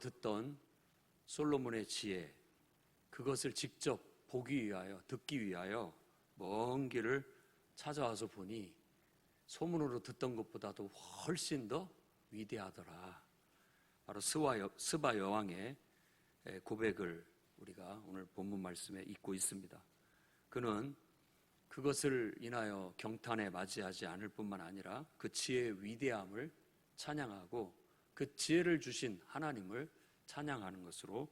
듣던 솔로몬의 지혜, 그것을 직접 보기 위하여, 듣기 위하여 먼 길을 찾아와서 보니 소문으로 듣던 것보다도 훨씬 더 위대하더라. 바로 스바 여왕의 고백을 우리가 오늘 본문 말씀에 읽고 있습니다. 그는 그것을 인하여 경탄에 맞이하지 않을 뿐만 아니라 그 지혜의 위대함을 찬양하고 그 지혜를 주신 하나님을 찬양하는 것으로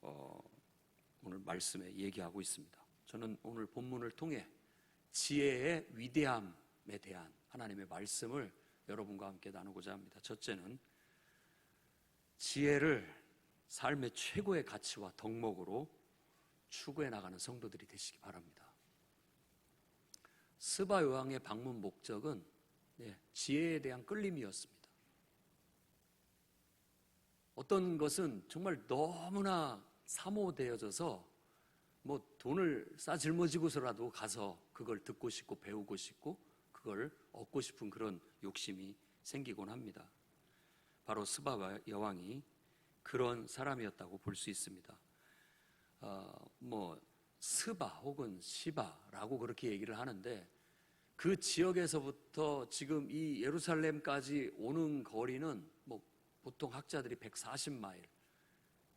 어, 오늘 말씀에 얘기하고 있습니다. 저는 오늘 본문을 통해 지혜의 위대함에 대한 하나님의 말씀을 여러분과 함께 나누고자 합니다. 첫째는 지혜를 삶의 최고의 가치와 덕목으로 추구해 나가는 성도들이 되시기 바랍니다. 스바 요왕의 방문 목적은 네, 지혜에 대한 끌림이었습니다. 어떤 것은 정말 너무나 사모되어져서 뭐 돈을 싸 짊어지고서라도 가서 그걸 듣고 싶고 배우고 싶고 그걸 얻고 싶은 그런 욕심이 생기곤 합니다. 바로 스바 여왕이 그런 사람이었다고 볼 수 있습니다. 어, 뭐 스바 혹은 시바라고 그렇게 얘기를 하는데 그 지역에서부터 지금 이 예루살렘까지 오는 거리는 뭐 보통 학자들이 140마일,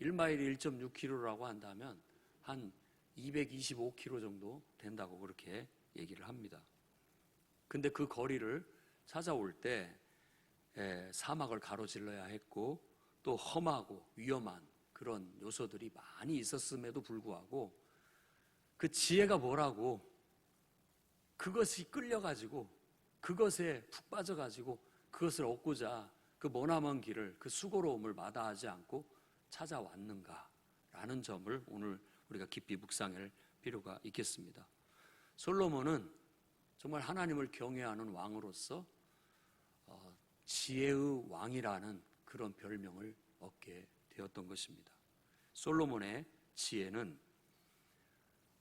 1마일이 1.6km라고 한다면 한 225km 정도 된다고 그렇게 얘기를 합니다. 근데 그 거리를 찾아올 때 사막을 가로질러야 했고 또 험하고 위험한 그런 요소들이 많이 있었음에도 불구하고 그 지혜가 뭐라고 그것이 끌려가지고 그것에 푹 빠져가지고 그것을 얻고자 그 머나먼 길을 그 수고로움을 마다하지 않고 찾아왔는가라는 점을 오늘 우리가 깊이 묵상할 필요가 있겠습니다. 솔로몬은 정말 하나님을 경외하는 왕으로서 어, 지혜의 왕이라는 그런 별명을 얻게 되었던 것입니다. 솔로몬의 지혜는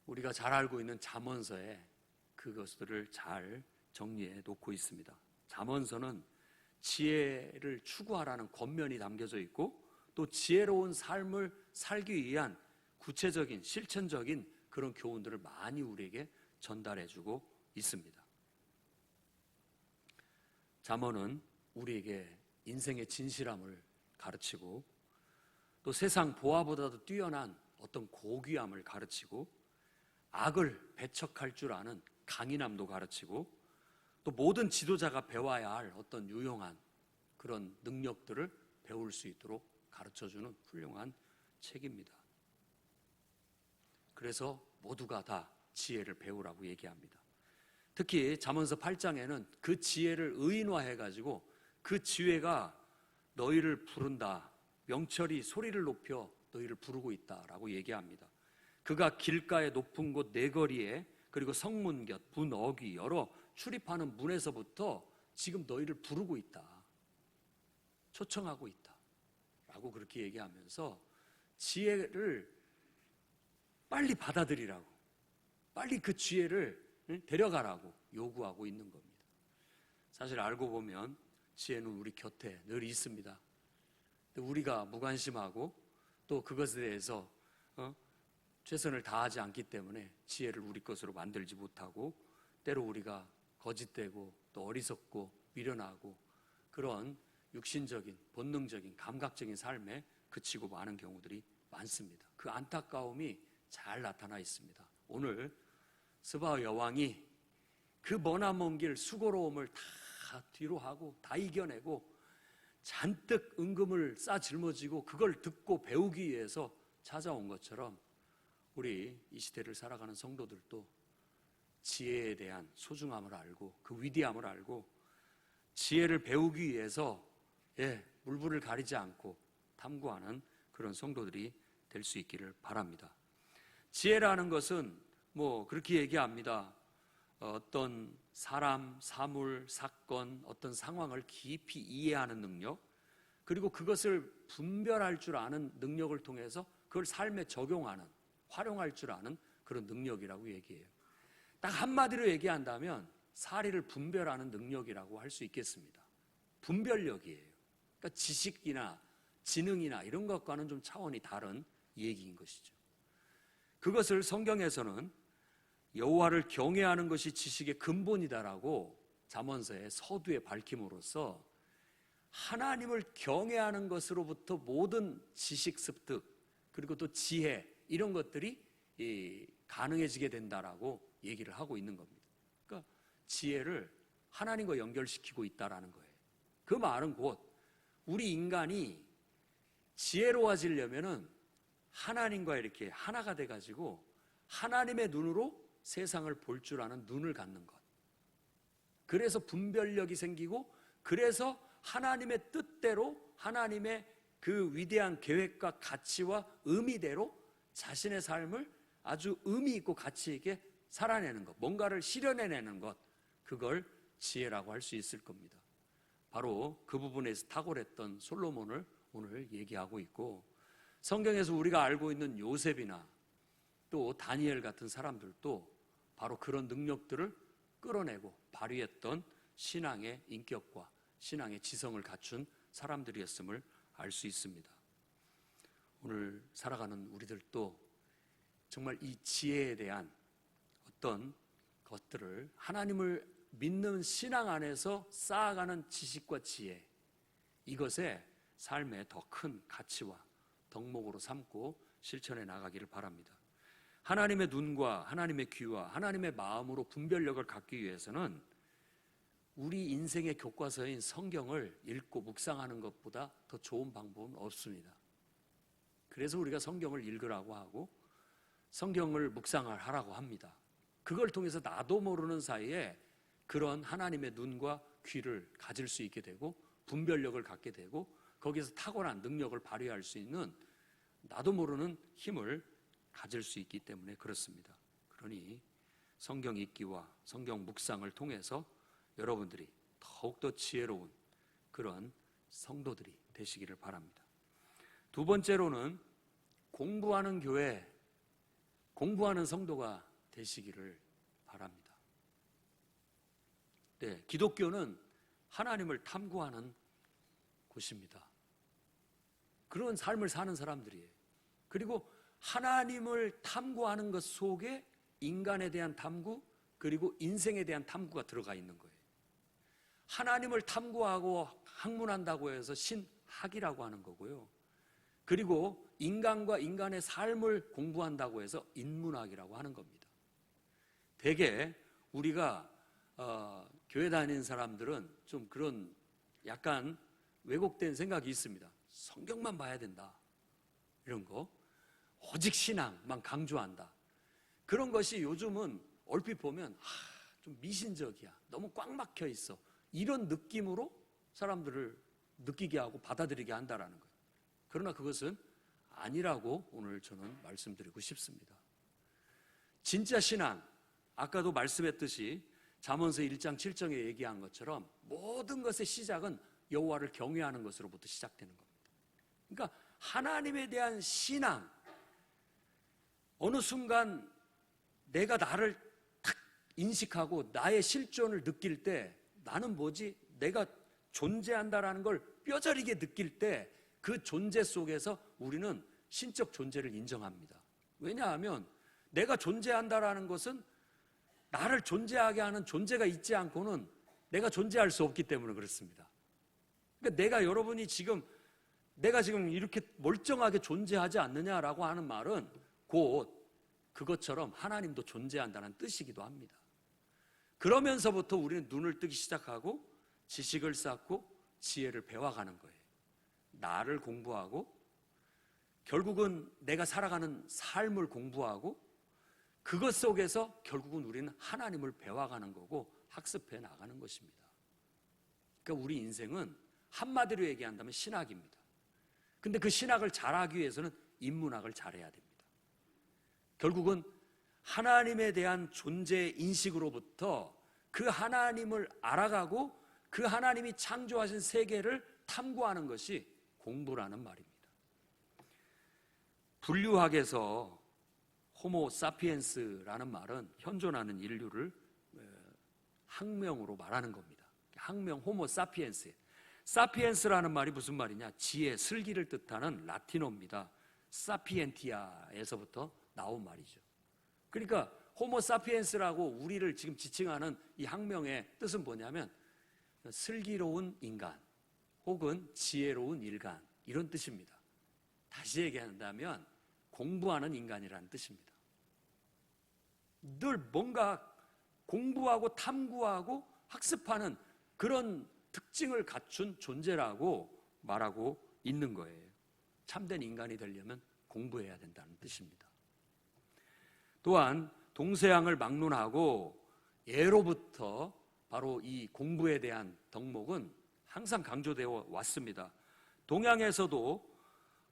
우리가 잘 알고 있는 잠언서에 그것들을 잘 정리해 놓고 있습니다. 잠언서는 지혜를 추구하라는 권면이 담겨져 있고 또 지혜로운 삶을 살기 위한 구체적인 실천적인 그런 교훈들을 많이 우리에게 전달해 주고 있습니다. 잠언은 우리에게 인생의 진실함을 가르치고 또 세상 보아보다도 뛰어난 어떤 고귀함을 가르치고 악을 배척할 줄 아는 강인함도 가르치고 또 모든 지도자가 배워야 할 어떤 유용한 그런 능력들을 배울 수 있도록 가르쳐 주는 훌륭한 책입니다. 그래서 모두가 다 지혜를 배우라고 얘기합니다. 특히 잠언서 8장에는 그 지혜를 의인화해 가지고 그 지혜가 너희를 부른다. 명철이 소리를 높여 너희를 부르고 있다라고 얘기합니다. 그가 길가의 높은 곳 네거리에 그리고 성문 곁 분어귀 여러 출입하는 문에서부터 지금 너희를 부르고 있다. 초청하고 있다. 라고 그렇게 얘기하면서 지혜를 빨리 받아들이라고 빨리 그 지혜를 데려가라고 요구하고 있는 겁니다. 사실 알고 보면 지혜는 우리 곁에 늘 있습니다. 우리가 무관심하고 또 그것에 대해서 어? 최선을 다하지 않기 때문에 지혜를 우리 것으로 만들지 못하고 때로 우리가 거짓되고 또 어리석고 미련하고 그런 육신적인 본능적인 감각적인 삶에 그치고 마는 경우들이 많습니다. 그 안타까움이 잘 나타나 있습니다. 오늘 스바 여왕이 그 머나먼 길 수고로움을 다 뒤로 하고 다 이겨내고 잔뜩 은금을 싸 짊어지고 그걸 듣고 배우기 위해서 찾아온 것처럼 우리 이 시대를 살아가는 성도들도 지혜에 대한 소중함을 알고 그 위대함을 알고 지혜를 배우기 위해서 예, 물불을 가리지 않고 탐구하는 그런 성도들이 될 수 있기를 바랍니다. 지혜라는 것은 뭐 그렇게 얘기합니다. 어떤 사람, 사물, 사건, 어떤 상황을 깊이 이해하는 능력, 그리고 그것을 분별할 줄 아는 능력을 통해서 그걸 삶에 적용하는, 활용할 줄 아는 그런 능력이라고 얘기해요. 딱 한마디로 얘기한다면 사리를 분별하는 능력이라고 할 수 있겠습니다. 분별력이에요. 그러니까 지식이나 지능이나 이런 것과는 좀 차원이 다른 얘기인 것이죠. 그것을 성경에서는 여호와를 경외하는 것이 지식의 근본이다라고 잠언서의 서두에 밝힘으로써 하나님을 경외하는 것으로부터 모든 지식 습득 그리고 또 지혜 이런 것들이 이, 가능해지게 된다라고 얘기를 하고 있는 겁니다. 그러니까 지혜를 하나님과 연결시키고 있다라는 거예요. 그 말은 곧 우리 인간이 지혜로워지려면은 하나님과 이렇게 하나가 돼 가지고 하나님의 눈으로 세상을 볼 줄 아는 눈을 갖는 것. 그래서 분별력이 생기고 그래서 하나님의 뜻대로 하나님의 그 위대한 계획과 가치와 의미대로 자신의 삶을 아주 의미 있고 가치 있게 살아내는 것, 뭔가를 실현해내는 것, 그걸 지혜라고 할 수 있을 겁니다. 바로 그 부분에서 탁월했던 솔로몬을 오늘 얘기하고 있고 성경에서 우리가 알고 있는 요셉이나 또 다니엘 같은 사람들도 바로 그런 능력들을 끌어내고 발휘했던 신앙의 인격과 신앙의 지성을 갖춘 사람들이었음을 알 수 있습니다. 오늘 살아가는 우리들도 정말 이 지혜에 대한 어떤 것들을 하나님을 믿는 신앙 안에서 쌓아가는 지식과 지혜 이것에 삶의 더 큰 가치와 덕목으로 삼고 실천해 나가기를 바랍니다. 하나님의 눈과 하나님의 귀와 하나님의 마음으로 분별력을 갖기 위해서는 우리 인생의 교과서인 성경을 읽고 묵상하는 것보다 더 좋은 방법은 없습니다. 그래서 우리가 성경을 읽으라고 하고 성경을 묵상을 하라고 합니다. 그걸 통해서 나도 모르는 사이에 그런 하나님의 눈과 귀를 가질 수 있게 되고 분별력을 갖게 되고 거기서 탁월한 능력을 발휘할 수 있는 나도 모르는 힘을 가질 수 있기 때문에 그렇습니다. 그러니 성경 읽기와 성경 묵상을 통해서 여러분들이 더욱더 지혜로운 그런 성도들이 되시기를 바랍니다. 두 번째로는 공부하는 교회, 공부하는 성도가 되시기를 바랍니다. 네, 기독교는 하나님을 탐구하는 곳입니다. 그런 삶을 사는 사람들이에요. 그리고 하나님을 탐구하는 것 속에 인간에 대한 탐구, 그리고 인생에 대한 탐구가 들어가 있는 거예요. 하나님을 탐구하고 학문한다고 해서 신학이라고 하는 거고요. 그리고 인간과 인간의 삶을 공부한다고 해서 인문학이라고 하는 겁니다. 대개 우리가 어, 교회 다니는 사람들은 좀 그런 약간 왜곡된 생각이 있습니다. 성경만 봐야 된다. 이런 거. 오직 신앙만 강조한다. 그런 것이 요즘은 얼핏 보면 하, 좀 미신적이야. 너무 꽉 막혀 있어. 이런 느낌으로 사람들을 느끼게 하고 받아들이게 한다라는 거예요. 그러나 그것은 아니라고 오늘 저는 말씀드리고 싶습니다. 진짜 신앙, 아까도 말씀했듯이 잠언서 1장 7장에 얘기한 것처럼 모든 것의 시작은 여호와를 경외하는 것으로부터 시작되는 겁니다. 그러니까 하나님에 대한 신앙 어느 순간 내가 나를 탁 인식하고 나의 실존을 느낄 때 나는 뭐지? 내가 존재한다라는 걸 뼈저리게 느낄 때 그 존재 속에서 우리는 신적 존재를 인정합니다. 왜냐하면 내가 존재한다라는 것은 나를 존재하게 하는 존재가 있지 않고는 내가 존재할 수 없기 때문에 그렇습니다. 그러니까 내가 여러분이 지금 내가 지금 이렇게 멀쩡하게 존재하지 않느냐라고 하는 말은 곧 그것처럼 하나님도 존재한다는 뜻이기도 합니다. 그러면서부터 우리는 눈을 뜨기 시작하고 지식을 쌓고 지혜를 배워가는 거예요. 나를 공부하고 결국은 내가 살아가는 삶을 공부하고 그것 속에서 결국은 우리는 하나님을 배워가는 거고 학습해 나가는 것입니다. 그러니까 우리 인생은 한마디로 얘기한다면 신학입니다. 근데 그 신학을 잘하기 위해서는 인문학을 잘해야 됩니다. 결국은 하나님에 대한 존재 인식으로부터 그 하나님을 알아가고 그 하나님이 창조하신 세계를 탐구하는 것이 공부라는 말입니다. 분류학에서 호모 사피엔스라는 말은 현존하는 인류를 학명으로 말하는 겁니다. 학명 호모 사피엔스. 사피엔스라는 말이 무슨 말이냐? 지혜, 슬기를 뜻하는 라틴어입니다. 사피엔티아에서부터 나온 말이죠. 그러니까 호모 사피엔스라고 우리를 지금 지칭하는 이 학명의 뜻은 뭐냐면 슬기로운 인간 혹은 지혜로운 일간 이런 뜻입니다. 다시 얘기한다면 공부하는 인간이라는 뜻입니다. 늘 뭔가 공부하고 탐구하고 학습하는 그런 특징을 갖춘 존재라고 말하고 있는 거예요. 참된 인간이 되려면 공부해야 된다는 뜻입니다. 또한 동서양을 막론하고 예로부터 바로 이 공부에 대한 덕목은 항상 강조되어 왔습니다. 동양에서도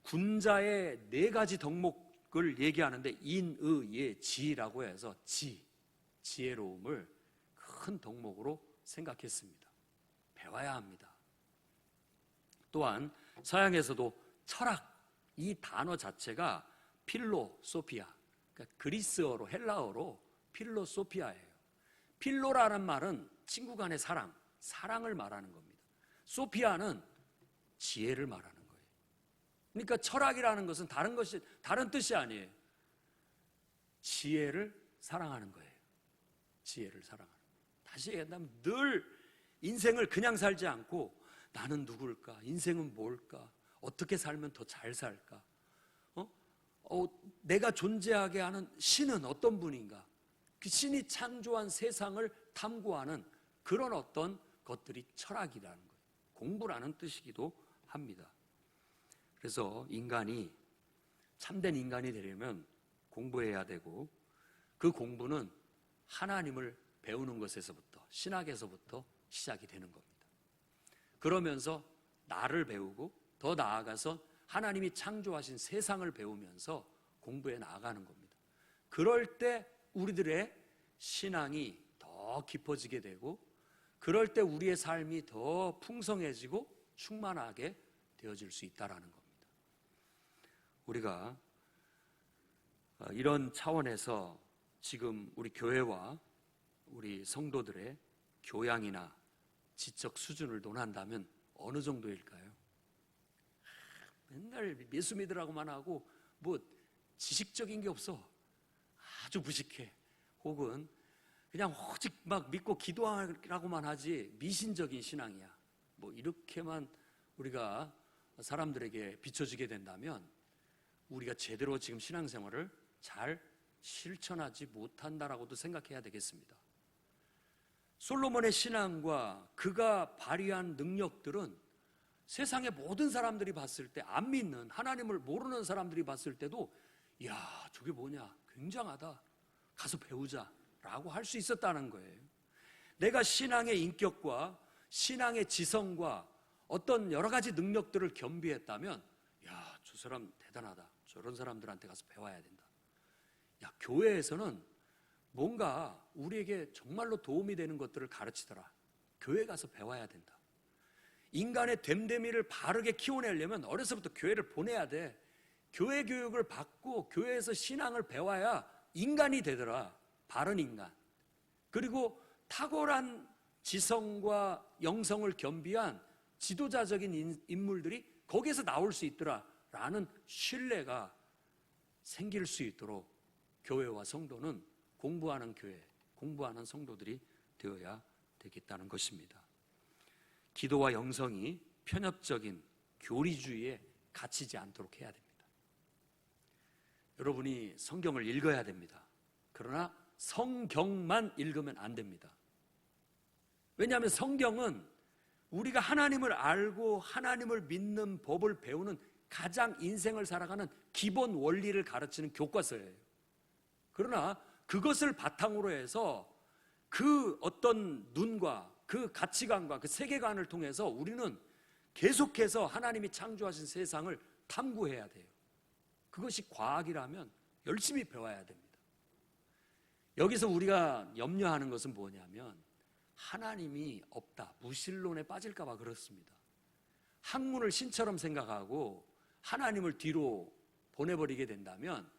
군자의 네 가지 덕목 을 얘기하는데 인, 의, 예, 지라고 해서 지, 지혜로움을 큰 덕목으로 생각했습니다. 배워야 합니다. 또한 서양에서도 철학 이 단어 자체가 필로소피아 그러니까 그리스어로 헬라어로 필로소피아예요. 필로라는 말은 친구 간의 사랑, 사랑을 말하는 겁니다. 소피아는 지혜를 말하는. 그러니까 철학이라는 것은 다른 것이 다른 뜻이 아니에요. 지혜를 사랑하는 거예요. 지혜를 사랑하는. 다시 얘기한다면 늘 인생을 그냥 살지 않고 나는 누굴까? 인생은 뭘까? 어떻게 살면 더 잘 살까? 어? 어, 내가 존재하게 하는 신은 어떤 분인가? 그 신이 창조한 세상을 탐구하는 그런 어떤 것들이 철학이라는 거예요. 공부라는 뜻이기도 합니다. 그래서 인간이 참된 인간이 되려면 공부해야 되고 그 공부는 하나님을 배우는 것에서부터 신학에서부터 시작이 되는 겁니다. 그러면서 나를 배우고 더 나아가서 하나님이 창조하신 세상을 배우면서 공부해 나아가는 겁니다. 그럴 때 우리들의 신앙이 더 깊어지게 되고 그럴 때 우리의 삶이 더 풍성해지고 충만하게 되어질 수 있다라는 겁니다. 우리가 어, 이런 차원에서 지금 우리 교회와 우리 성도들의 교양이나 지적 수준을 논한다면 어느 정도일까요? 맨날 예수 믿으라고만 하고 뭐 지식적인 게 없어. 아주 무식해. 혹은 그냥 오직 막 믿고 기도하라고만 하지 미신적인 신앙이야. 뭐 이렇게만 우리가 사람들에게 비춰지게 된다면 우리가 제대로 지금 신앙생활을 잘 실천하지 못한다라고도 생각해야 되겠습니다. 솔로몬의 신앙과 그가 발휘한 능력들은 세상의 모든 사람들이 봤을 때 안 믿는 하나님을 모르는 사람들이 봤을 때도 야 저게 뭐냐 굉장하다 가서 배우자라고 할 수 있었다는 거예요. 내가 신앙의 인격과 신앙의 지성과 어떤 여러 가지 능력들을 겸비했다면 야 저 사람 대단하다 저런 사람들한테 가서 배워야 된다. 야 교회에서는 뭔가 우리에게 정말로 도움이 되는 것들을 가르치더라. 교회 가서 배워야 된다. 인간의 됨됨이를 바르게 키워내려면 어려서부터 교회를 보내야 돼. 교회 교육을 받고 교회에서 신앙을 배워야 인간이 되더라. 바른 인간. 그리고 탁월한 지성과 영성을 겸비한 지도자적인 인물들이 거기에서 나올 수 있더라. 라는 신뢰가 생길 수 있도록 교회와 성도는 공부하는 교회, 공부하는 성도들이 되어야 되겠다는 것입니다. 기도와 영성이 편협적인 교리주의에 갇히지 않도록 해야 됩니다. 여러분이 성경을 읽어야 됩니다. 그러나 성경만 읽으면 안 됩니다. 왜냐하면 성경은 우리가 하나님을 알고 하나님을 믿는 법을 배우는 가장 인생을 살아가는 기본 원리를 가르치는 교과서예요. 그러나 그것을 바탕으로 해서 그 어떤 눈과 그 가치관과 그 세계관을 통해서 우리는 계속해서 하나님이 창조하신 세상을 탐구해야 돼요. 그것이 과학이라면 열심히 배워야 됩니다. 여기서 우리가 염려하는 것은 뭐냐면 하나님이 없다, 무신론에 빠질까봐 그렇습니다. 학문을 신처럼 생각하고 하나님을 뒤로 보내버리게 된다면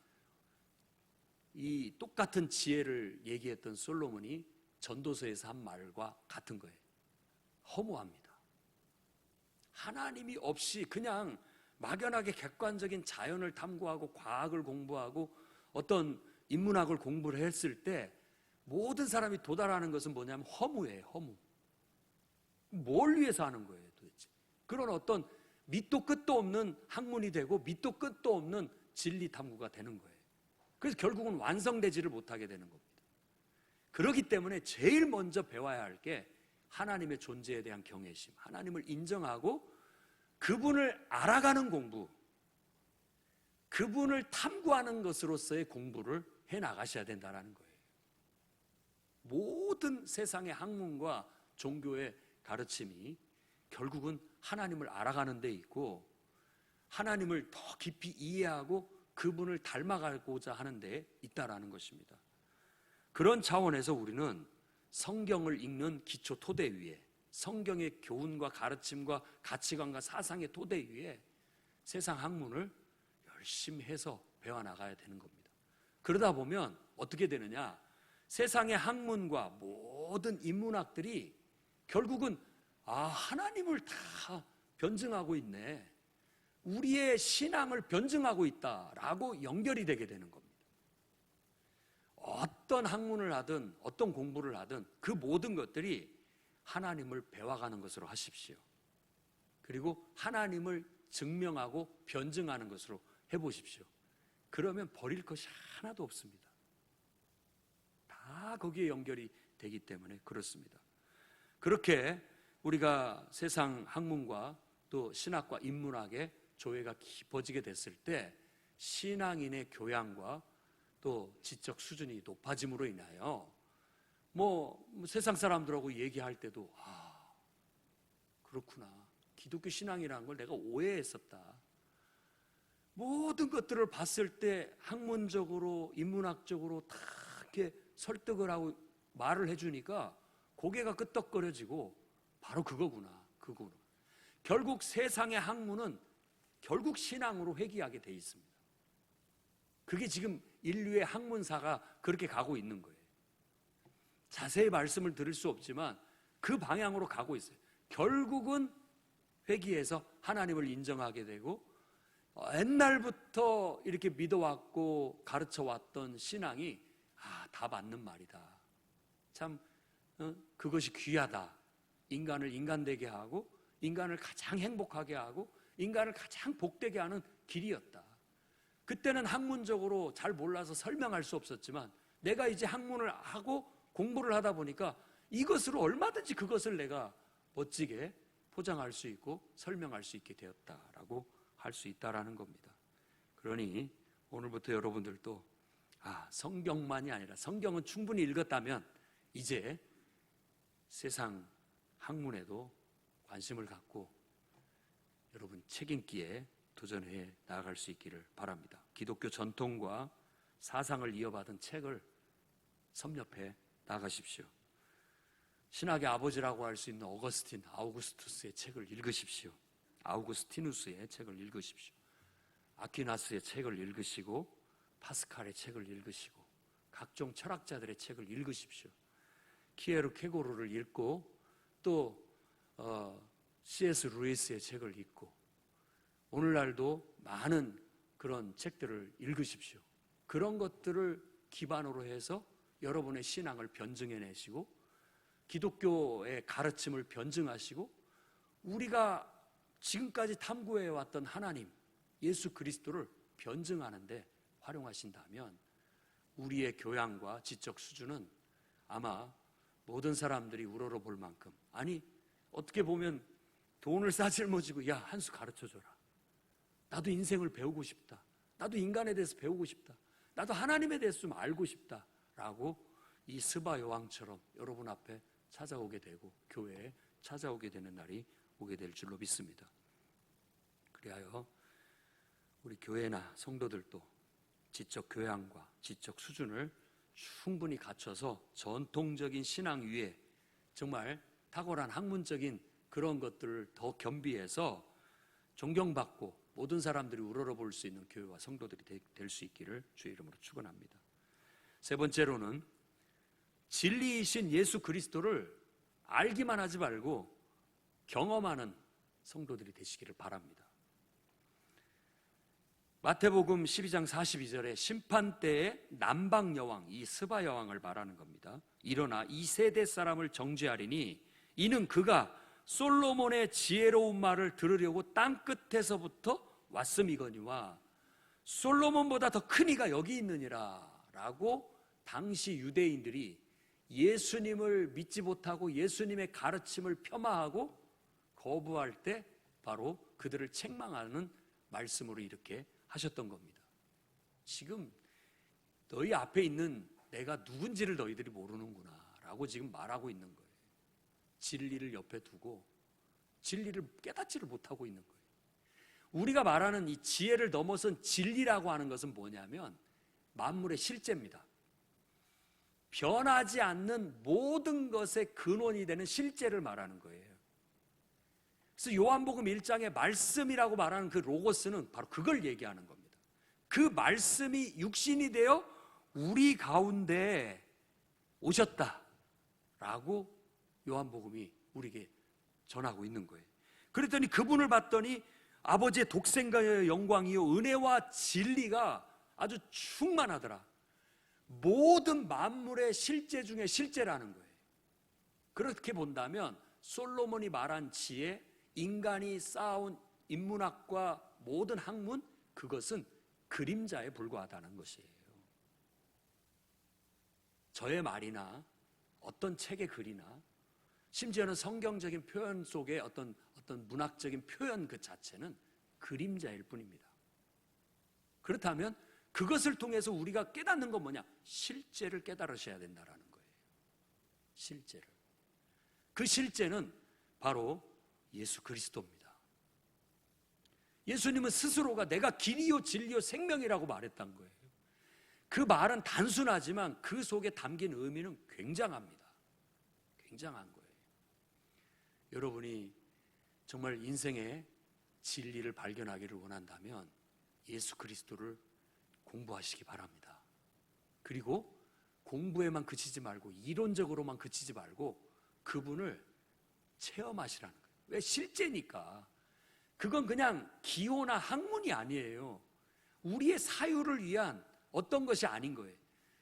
이 똑같은 지혜를 얘기했던 솔로몬이 전도서에서 한 말과 같은 거예요. 허무합니다. 하나님이 없이 그냥 막연하게 객관적인 자연을 탐구하고 과학을 공부하고 어떤 인문학을 공부를 했을 때 모든 사람이 도달하는 것은 뭐냐면 허무예요, 허무. 뭘 위해서 하는 거예요, 도대체? 그런 어떤 밑도 끝도 없는 학문이 되고 밑도 끝도 없는 진리 탐구가 되는 거예요. 그래서 결국은 완성되지를 못하게 되는 겁니다. 그렇기 때문에 제일 먼저 배워야 할 게 하나님의 존재에 대한 경외심, 하나님을 인정하고 그분을 알아가는 공부, 그분을 탐구하는 것으로서의 공부를 해 나가셔야 된다는 거예요. 모든 세상의 학문과 종교의 가르침이 결국은 하나님을 알아가는 데 있고 하나님을 더 깊이 이해하고 그분을 닮아가고자 하는 데 있다라는 것입니다. 그런 차원에서 우리는 성경을 읽는 기초 토대 위에 성경의 교훈과 가르침과 가치관과 사상의 토대 위에 세상 학문을 열심히 해서 배워 나가야 되는 겁니다. 그러다 보면 어떻게 되느냐? 세상의 학문과 모든 인문학들이 결국은 아, 하나님을 다 변증하고 있네. 우리의 신앙을 변증하고 있다라고 연결이 되게 되는 겁니다. 어떤 학문을 하든 어떤 공부를 하든 그 모든 것들이 하나님을 배워가는 것으로 하십시오. 그리고 하나님을 증명하고 변증하는 것으로 해보십시오. 그러면 버릴 것이 하나도 없습니다. 다 거기에 연결이 되기 때문에 그렇습니다. 그렇게 우리가 세상 학문과 또 신학과 인문학의 조예가 깊어지게 됐을 때 신앙인의 교양과 또 지적 수준이 높아짐으로 인하여 뭐 세상 사람들하고 얘기할 때도 아 그렇구나. 기독교 신앙이라는 걸 내가 오해했었다. 모든 것들을 봤을 때 학문적으로 인문학적으로 다 이렇게 설득을 하고 말을 해주니까 고개가 끄덕거려지고 바로 그거구나 그거구나 결국 세상의 학문은 결국 신앙으로 회귀하게 돼 있습니다. 그게 지금 인류의 학문사가 그렇게 가고 있는 거예요. 자세히 말씀을 드릴 수 없지만 그 방향으로 가고 있어요. 결국은 회귀해서 하나님을 인정하게 되고 어, 옛날부터 이렇게 믿어왔고 가르쳐왔던 신앙이 아, 다 맞는 말이다. 참 어, 그것이 귀하다. 인간을 인간되게 하고 인간을 가장 행복하게 하고 인간을 가장 복되게 하는 길이었다. 그때는 학문적으로 잘 몰라서 설명할 수 없었지만 내가 이제 학문을 하고 공부를 하다 보니까 이것으로 얼마든지 그것을 내가 멋지게 포장할 수 있고 설명할 수 있게 되었다라고 할 수 있다라는 겁니다. 그러니 오늘부터 여러분들도 아, 성경만이 아니라 성경은 충분히 읽었다면 이제 세상 학문에도 관심을 갖고 여러분 책임기에 도전해 나아갈 수 있기를 바랍니다. 기독교 전통과 사상을 이어받은 책을 섭렵해 나가십시오. 신학의 아버지라고 할 수 있는 어거스틴, 아우구스투스의 책을 읽으십시오. 아우구스티누스의 책을 읽으십시오. 아퀴나스의 책을 읽으시고 파스칼의 책을 읽으시고 각종 철학자들의 책을 읽으십시오. 키에르 케고르를 읽고 또 어, C.S. 루이스의 책을 읽고 오늘날도 많은 그런 책들을 읽으십시오. 그런 것들을 기반으로 해서 여러분의 신앙을 변증해 내시고 기독교의 가르침을 변증하시고 우리가 지금까지 탐구해 왔던 하나님 예수 그리스도를 변증하는데 활용하신다면 우리의 교양과 지적 수준은 아마 모든 사람들이 우러러 볼 만큼 아니 어떻게 보면 돈을 싸질머지고 야 한 수 가르쳐 줘라. 나도 인생을 배우고 싶다. 나도 인간에 대해서 배우고 싶다. 나도 하나님에 대해서 좀 알고 싶다 라고 이 스바 여왕처럼 여러분 앞에 찾아오게 되고 교회에 찾아오게 되는 날이 오게 될 줄로 믿습니다. 그리하여 우리 교회나 성도들도 지적 교양과 지적 수준을 충분히 갖춰서 전통적인 신앙 위에 정말 탁월한 학문적인 그런 것들을 더 겸비해서 존경받고 모든 사람들이 우러러 볼 수 있는 교회와 성도들이 될 수 있기를 주의 이름으로 축원합니다. 세 번째로는 진리이신 예수 그리스도를 알기만 하지 말고 경험하는 성도들이 되시기를 바랍니다. 마태복음 12장 42절에 심판 때에 남방 여왕 이 스바 여왕을 말하는 겁니다. 일어나 이 세대 사람을 정죄하리니 이는 그가 솔로몬의 지혜로운 말을 들으려고 땅 끝에서부터 왔음이거니와 솔로몬보다 더 큰 이가 여기 있느니라라고 당시 유대인들이 예수님을 믿지 못하고 예수님의 가르침을 폄하하고 거부할 때 바로 그들을 책망하는 말씀으로 이렇게 하셨던 겁니다. 지금 너희 앞에 있는 내가 누군지를 너희들이 모르는구나 라고 지금 말하고 있는 거예요. 진리를 옆에 두고 진리를 깨닫지를 못하고 있는 거예요. 우리가 말하는 이 지혜를 넘어선 진리라고 하는 것은 뭐냐면 만물의 실제입니다. 변하지 않는 모든 것의 근원이 되는 실제를 말하는 거예요. 그래서 요한복음 1장에 말씀이라고 말하는 그 로고스는 바로 그걸 얘기하는 겁니다. 그 말씀이 육신이 되어 우리 가운데 오셨다라고 요한복음이 우리에게 전하고 있는 거예요. 그랬더니 그분을 봤더니 아버지의 독생과의 영광이요 은혜와 진리가 아주 충만하더라. 모든 만물의 실제 중에 실제라는 거예요. 그렇게 본다면 솔로몬이 말한 지혜, 인간이 쌓아온 인문학과 모든 학문 그것은 그림자에 불과하다는 것이에요. 저의 말이나 어떤 책의 글이나 심지어는 성경적인 표현 속의 어떤 어떤 문학적인 표현 그 자체는 그림자일 뿐입니다. 그렇다면 그것을 통해서 우리가 깨닫는 건 뭐냐? 실제를 깨달으셔야 된다라는 거예요. 실제를. 그 실제는 바로 예수 그리스도입니다. 예수님은 스스로가 내가 길이요 진리요 생명이라고 말했던 거예요. 그 말은 단순하지만 그 속에 담긴 의미는 굉장합니다. 굉장한 거예요. 여러분이 정말 인생의 진리를 발견하기를 원한다면 예수 그리스도를 공부하시기 바랍니다. 그리고 공부에만 그치지 말고 이론적으로만 그치지 말고 그분을 체험하시라는. 왜 실제니까. 그건 그냥 기호나 학문이 아니에요. 우리의 사유를 위한 어떤 것이 아닌 거예요.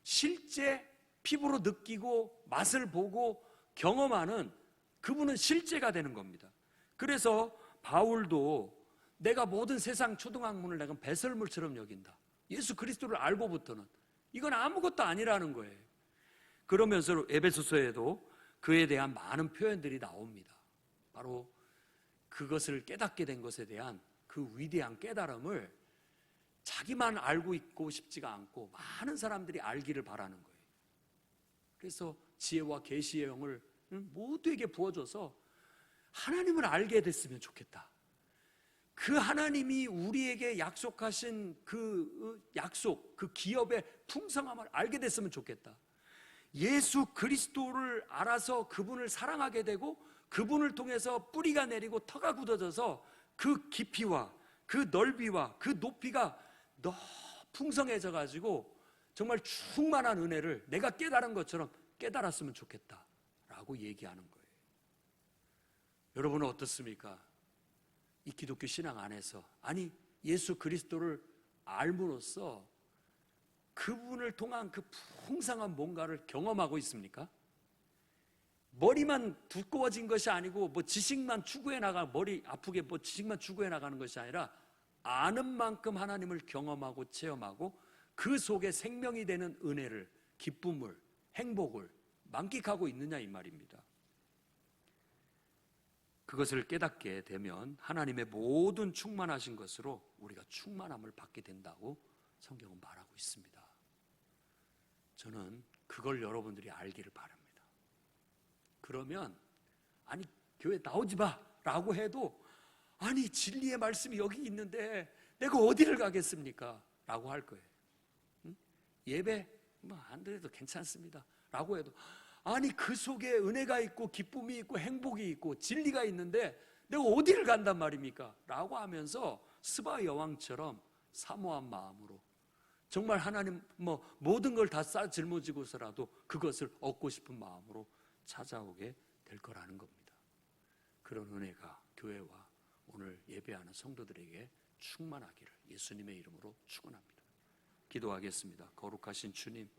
실제 피부로 느끼고 맛을 보고 경험하는 그분은 실제가 되는 겁니다. 그래서 바울도 내가 모든 세상 초등학문을 내가 배설물처럼 여긴다. 예수 그리스도를 알고부터는 이건 아무것도 아니라는 거예요. 그러면서 에베소서에도 그에 대한 많은 표현들이 나옵니다. 바로 그것을 깨닫게 된 것에 대한 그 위대한 깨달음을 자기만 알고 있고 싶지가 않고 많은 사람들이 알기를 바라는 거예요. 그래서 지혜와 계시의 영을 모두에게 부어줘서 하나님을 알게 됐으면 좋겠다. 그 하나님이 우리에게 약속하신 그 어, 약속, 그 기업의 풍성함을 알게 됐으면 좋겠다. 예수 그리스도를 알아서 그분을 사랑하게 되고 그분을 통해서 뿌리가 내리고 터가 굳어져서 그 깊이와 그 넓이와 그 높이가 너무 풍성해져 가지고 정말 충만한 은혜를 내가 깨달은 것처럼 깨달았으면 좋겠다 라고 얘기하는 거예요. 여러분은 어떻습니까? 이 기독교 신앙 안에서 아니 예수 그리스도를 알므로써 그분을 통한 그 풍성한 뭔가를 경험하고 있습니까? 머리만 두꺼워진 것이 아니고 뭐 지식만 추구해 나가 머리 아프게 뭐 지식만 추구해 나가는 것이 아니라 아는 만큼 하나님을 경험하고 체험하고 그 속에 생명이 되는 은혜를 기쁨을 행복을 만끽하고 있느냐 이 말입니다. 그것을 깨닫게 되면 하나님의 모든 충만하신 것으로 우리가 충만함을 받게 된다고 성경은 말하고 있습니다. 저는 그걸 여러분들이 알기를 바랍니다. 그러면 아니 교회 나오지 마라고 해도 아니 진리의 말씀이 여기 있는데 내가 어디를 가겠습니까? 라고 할 거예요. 응? 예배 뭐안 드려도 괜찮습니다. 라고 해도 아니 그 속에 은혜가 있고 기쁨이 있고 행복이 있고 진리가 있는데 내가 어디를 간단 말입니까? 라고 하면서 스바 여왕처럼 사모한 마음으로 정말 하나님 뭐 모든 걸 다 싸 짊어지고서라도 그것을 얻고 싶은 마음으로 찾아오게 될 거라는 겁니다. 그런 은혜가 교회와 오늘 예배하는 성도들에게 충만하기를 예수님의 이름으로 축원합니다. 기도하겠습니다. 거룩하신 주님,